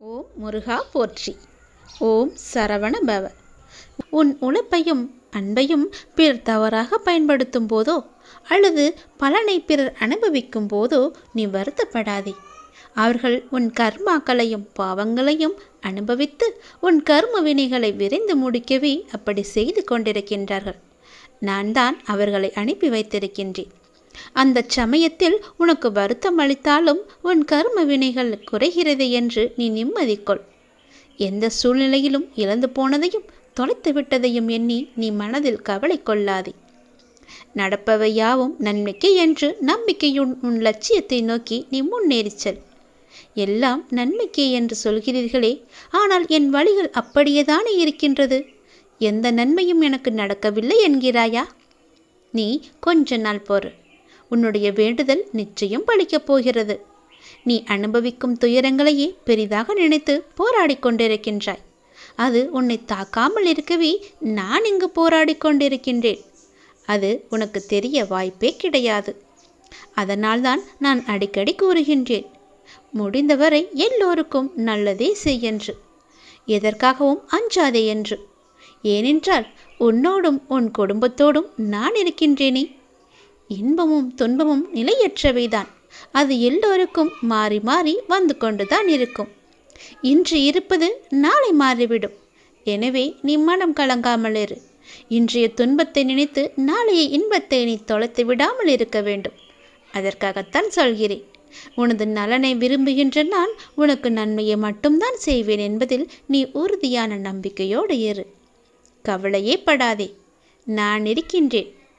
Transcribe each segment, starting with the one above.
ஓம் முருகா போற்றி. ஓம் சரவண பவ. உன் உழைப்பையும் அன்பையும் பிறர் தவறாக பயன்படுத்தும் போதோ அல்லது பலனை பிறர் அனுபவிக்கும் போதோ நீ வருத்தப்படாதே. அவர்கள் உன் கர்மாக்களையும் பாவங்களையும் அனுபவித்து உன் கர்ம வினைகளை விரைந்து முடிக்கவே அப்படி செய்து கொண்டிருக்கின்றார்கள். நான் தான் அவர்களை அனுப்பி வைத்திருக்கின்றேன். அந்த சமயத்தில் உனக்கு வருத்தம் அளித்தாலும் உன் கர்ம வினைகள் குறைகிறது என்று நீ நிம்மதி கொள் எந்த சூழ்நிலையிலும் இழந்து போனதையும் தொலைத்து விட்டதையும் எண்ணி நீ மனதில் கவலை கொள்ளாதே. நடப்பவை யாவும் நன்மைக்கு என்று நம்பிக்கையுன் உன் லட்சியத்தை நோக்கி நீ முன்னேறிச் செல். எல்லாம் நன்மைக்கே என்று சொல்கிறீர்களே ஆனால் என் வழிகள் அப்படியேதானே இருக்கின்றது? எந்த நன்மையும் எனக்கு நடக்கவில்லை என்கிறாயா? நீ கொஞ்ச நாள் பொறு. உன்னுடைய வேண்டுதல் நிச்சயம் பலிக்கப் போகிறது. நீ அனுபவிக்கும் துயரங்களையே பெரிதாக நினைத்து போராடி கொண்டிருக்கின்றாய். அது உன்னை தாக்காமல் இருக்கவே நான் இங்கு போராடி கொண்டிருக்கின்றேன். அது உனக்கு தெரிய வாய்ப்பே கிடையாது. அதனால்தான் நான் அடிக்கடி கூறுகின்றேன். முடிந்தவரை எல்லோருக்கும் நல்லதே செய்யென்று எதற்காகவும் அஞ்சாதே என்று. ஏனென்றால் உன்னோடும் உன் குடும்பத்தோடும் நான் இருக்கின்றேனே. இன்பமும் துன்பமும் நிலையற்றவைதான். அது எல்லோருக்கும் மாறி மாறி வந்து கொண்டுதான் இருக்கும். இன்று இருப்பது நாளை மாறிவிடும். எனவே நீ மனம் கலங்காமல் இரு. இன்றைய துன்பத்தை நினைத்து நாளைய இன்பத்தை நீ தொலைத்து விடாமல் இருக்க வேண்டும். அதற்காகத்தான் சொல்கிறேன். உனது நலனை விரும்புகின்ற நான் உனக்கு நன்மையை மட்டும்தான் செய்வேன் என்பதில் நீ உறுதியான நம்பிக்கையோடு இரு. கவலையே படாதே. நான் இருக்கின்றேன்.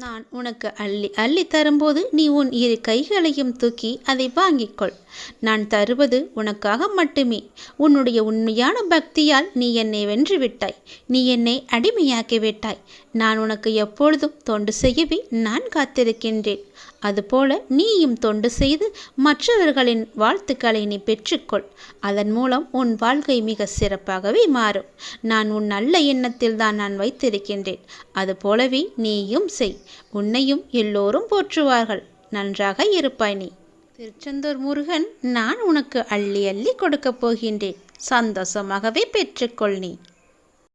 நான் உனக்கு அள்ளி அள்ளி தரும்போது நீ உன் இரு கைகளையும் தூக்கி அதை வாங்கிக்கொள். நான் தருவது உனக்காக மட்டுமே. உன்னுடைய உண்மையான பக்தியால் நீ என்னை வென்று விட்டாய் நீ என்னை அடிமையாக்கி விட்டாய் நான் உனக்கு எப்பொழுதும் தொண்டு செய்யவே நான் காத்திருக்கின்றேன். அதுபோல நீயும் தொண்டு செய்து மற்றவர்களின் வாழ்த்துக்களை நீ பெற்றுக்கொள். அதன் மூலம் உன் வாழ்க்கை மிக சிறப்பாகவே மாறும். நான் உன் நல்ல எண்ணத்தில் தான் நான் வைத்திருக்கின்றேன். அதுபோலவே நீயும் செய். உன்னையும் எல்லோரும் போற்றுவார்கள். நன்றாக இருப்பாய் நீ. திருச்செந்தூர் முருகன் நான் உனக்கு அள்ளி அள்ளி கொடுக்கப் போகின்றேன். சந்தோஷமாகவே பெற்றுக்கொள் நீ.